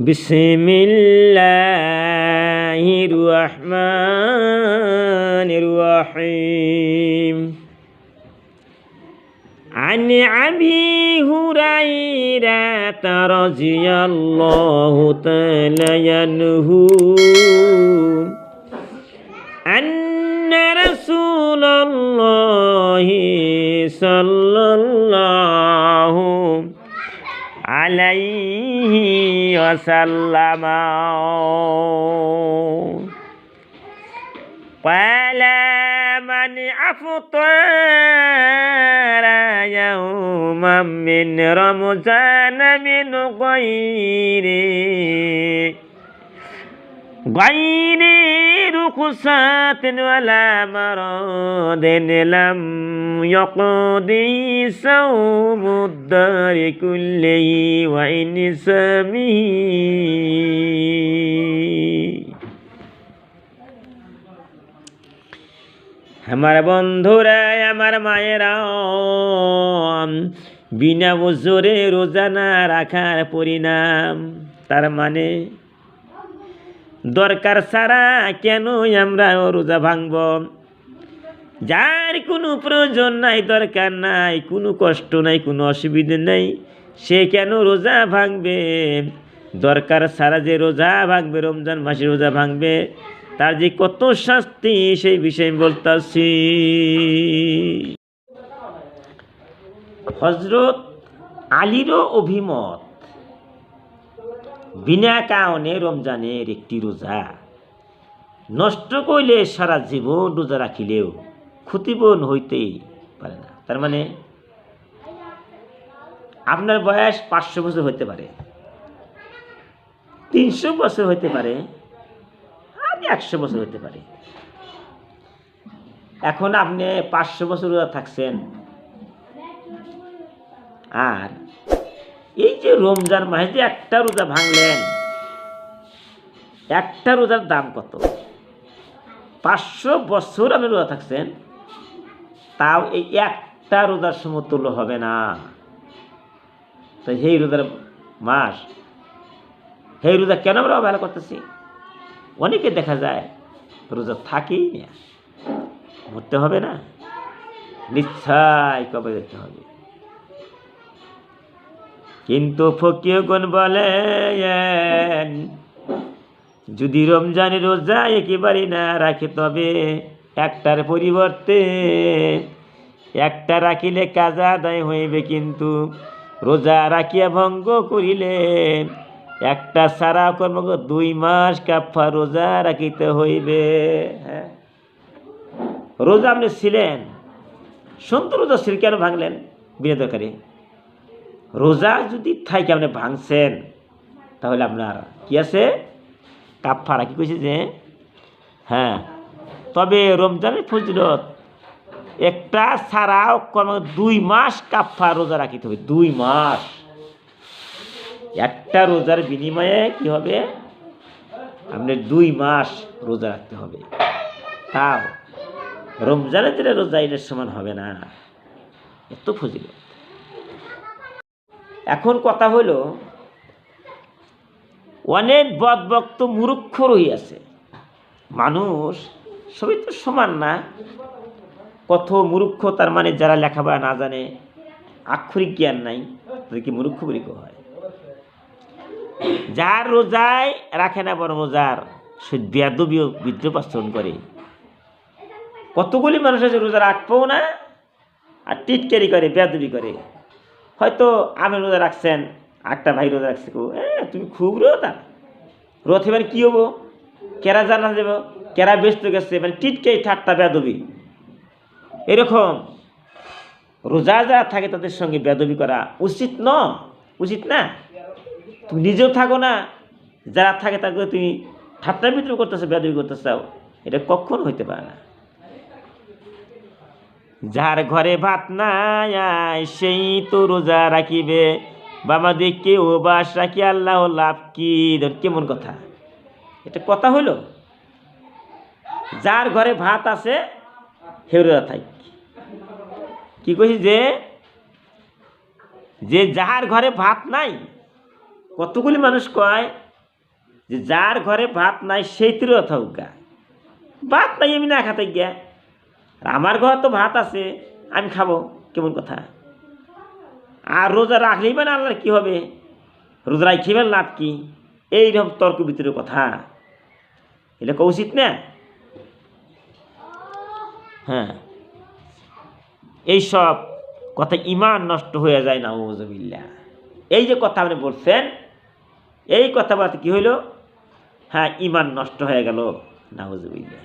بسم الله الرحمن الرحيم. عن أبي هريرة رضي الله تعالى عنه. أن رسول الله صلى وسلم قال من أفطر يوما من رمضان من غير غير رخصة ولا مرض لم يقضي صوم الدار كله وإن سميه আমার বন্ধুরা আমার মায়েরা বিনা বজরে রোজানা রাখার পরিণাম তার মানে দরকার ছাড়া কেন আমরা রোজা ভাঙব? যার কোনো প্রয়োজন নাই, দরকার নাই, কোনো কষ্ট নাই, কোনো অসুবিধে নাই, সে কেন রোজা ভাঙবে? দরকার ছাড়া যে রোজা ভাঙবে, রমজান মাসে রোজা ভাঙবে, তার যে কত শাস্তি, সেই বিষয়ে বলতাছি। হজরত আলীরও অভিমত। বিনা কারণে রমজানের একটি রোজা। নষ্ট করলে সারা জীবন রোজা রাখিলেও ক্ষতিপূরণ হইতেই পারে না। তার মানে আপনার বয়স পাঁচশো বছর হতে পারে, তিনশো বছর হতে পারে, আর একশো বছর হতে পারে। এখন আপনি পাঁচশো বছর রোজা থাকছেন, আর এই যে রমজান মাসে যে একটা রোজা ভাঙলেন, একটা রোজার দাম কত? পাঁচশো বছর আপনি রোজা থাকছেন, তাও এই একটা রোজার সমতুল্য হবে না। তো সেই রোজার মাস, সেই রোজা কেন আমরা অবহেলা করতেছি? অনেকে দেখা যায় রোজা থাকেই না, মরতে হবে না। নিশ্চয় কবে যেতে হবে। কিন্তু ফকিয়গণ বলেন, যদি রমজানে রোজা একেবারে না রাখে, তবে একটার পরিবর্তে একটা রাখিলে কাজা আদায় হইবে। কিন্তু রোজা রাখিয়া ভঙ্গ করিলে একটা সারা কর্ম দুই মাস কাফা রোজা রাখিতে হইবে। হ্যাঁ। রোজা আপনি ছিলেন সন্ত রোজা ছিল কেন ভাঙলেন বিনা দরকারে রোজা যদি থাইকে আপনি ভাঙছেন, তাহলে আপনার কি আছে? কাপড়া কি কইছে যে? হ্যাঁ। তবে রমজানের ফজলত, একটা ছাড়াও দুই মাস কাফা রোজা রাখিতে হবে, দুই মাস। একটা রোজার বিনিময়ে কি হবে? আপনার দুই মাস রোজা রাখতে হবে। তাও রমজানের দিনে রোজা এটার সমান হবে না। এত ফজিলত। এখন কথা হলো অনেক বদভক্ত মূর্খ রহিয়াছে। মানুষ সবই তো সমান না। কত মূর্খ, তার মানে যারা লেখাপড়া না জানে, আক্ষরিক জ্ঞান নাই তাদেরকে মূর্খ বলি হয়? যার রোজায় রাখে না বরং রোজার সে বেদবীয় বিদ্রোপ আচরণ করে। কতগুলি মানুষ আছে রোজা রাখবেও না, আর টিটকারি করে বেদবি করে। হয়তো আমি রোজা রাখছেন আটটা ভাই রোজা রাখছে কো এ, তুমি খুব রোজা। রোথ এবার কী হব? কেরা জানা যাব? কেরা ব্যস্ত গেছে? মানে টিটকাই ঠাট্টা বেদবি এরকম রোজা যারা থাকে তাদের সঙ্গে বেদবি করা উচিত ন? উচিত না? তুমি নিজেও থাকো না। যারা থাকে তাকে তুমি ঠাট্টা বিদ্রোহ করতেছো বেদবি করতে চাও এটা কখন হইতে পারে না। যার ঘরে ভাত নাই সেই তো রোজা রাখিবে। বাবা দেখে ও বাস রাখি, আল্লাহ লাভ কি? কেমন কথা? এটা কথা হইল? যার ঘরে ভাত আছে হেউ রোজা থাক। কি কইছি যে যে যার ঘরে ভাত নাই, কতগুলি মানুষ কয়, যে যার ঘরে ভাত নাই, সেই তিরও থাকুকা ভাত নাই, আমি না খাতে গিয়া। আমার ঘরে তো ভাত আছে, আমি খাব, কেমন কথা? আর রোজা রাখলেই মানে আল্লাহর কী হবে? রোজা রাখিবেন লাভ কি? এইরকম তর্ক ভিতরের কথা। এটা উচিত না? হ্যাঁ। এইসব কথা ইমান নষ্ট হয়ে যায় না ওজবিল্লা এই যে কথা আপনি বলছেন, এই কথা বলতে কি হইল? হ্যাঁ ইমান নষ্ট হয়ে গেল নাউজুবিল্লাহ